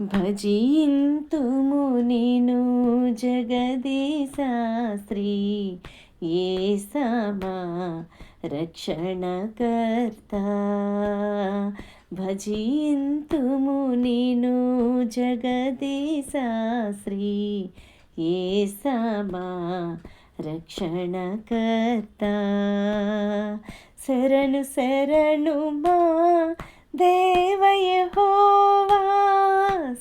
భజింతుము నిను జగదీశాస్త్రి ఏ సమా రక్షణకర్త. భజింతుము నేను జగదీశాస్త్రి ఏ సమా రక్షణకర్త. శరణు శరణు మా దేవయ హోవా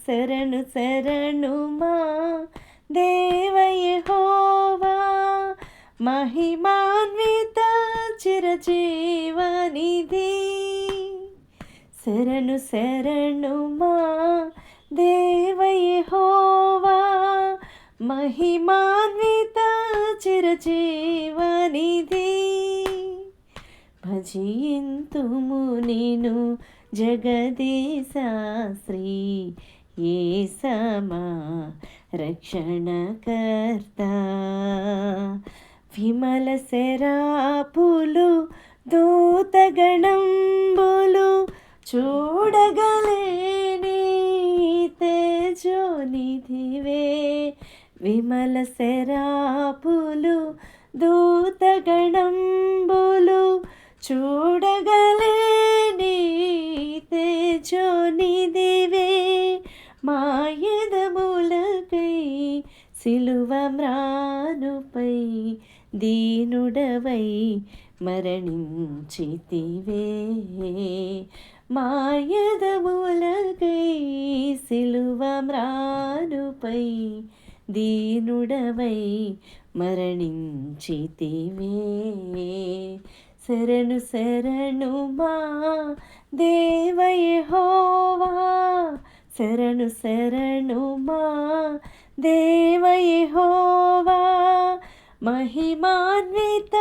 శరణు శరణు మా దేవయహోవా మహిమాన్విత చిరజీవనిధి. శరణు శరణు మా దేవయహోవా మహిమాన్విత చిరజీవనిధి. భజింతుము నేను జగదీశాశ్రీ ఏ సమా రక్షణకర్త? విమల శరాపులు దూతగణంబులు చూడగలేని తేజోనిధివే. విమల శరాపులు దూతగణంబులు చూడగ సిలువ మ్రానుపై దీనుడవై మరణించితివే. మాయదములకై సిలువ మ్రానుపై దీనుడవై మరణించితివే. శరణు శరణు మా దేవయ హోవా శరణు శరణు మా దేవయహోవా మహిమాన్విత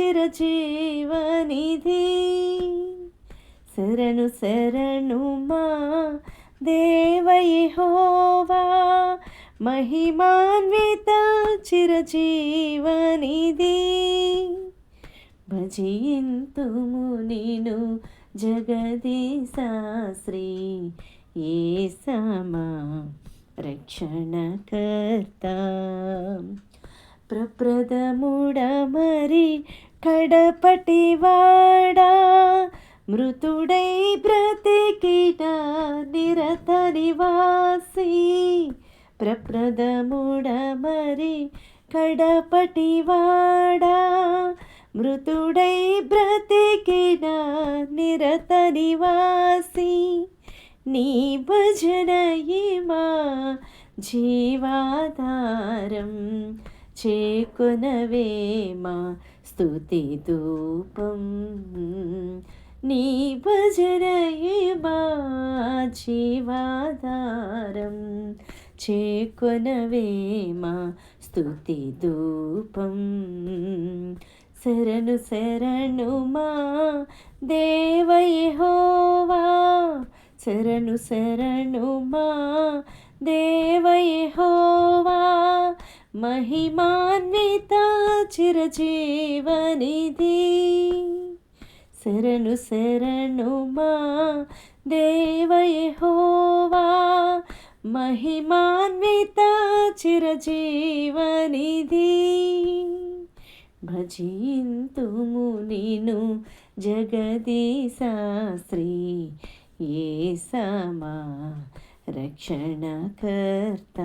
చిరజీవనిధి. శరణు శరణు మా దేవయహోవా మహిమాన్విత చిరజీవనిధి. భజింతుము నేను జగదీశాశ్రీ ఏ సమా రక్షణకర్త. ప్రప్రదముడ మరి కడపటివాడా మృతుడై బ్రతికిట నిరత నివాసి. ప్రప్రదముడ మరి కడపటివాడా మృతుడై బ్రతికిన నిరత నివాసి. నీ భజనయిమా జీవాధారం చేకునవేమా స్థుతి ధూపం? నీ భజనయిమా జీవాధారం చేకునవేమా స్థుతి ధూపం? శరణు శరణు మా దేవయ హోవా శరణు శరణు మా దేవయహోవా మహిమాన్విత చిరజీవనిధి. శరణు శరణు మా దేవయహోవా మహిమాన్విత చిరజీవనిధి. భజింతుము నిను జగదీశాస్త్రీ ఏసమా రక్షణకర్త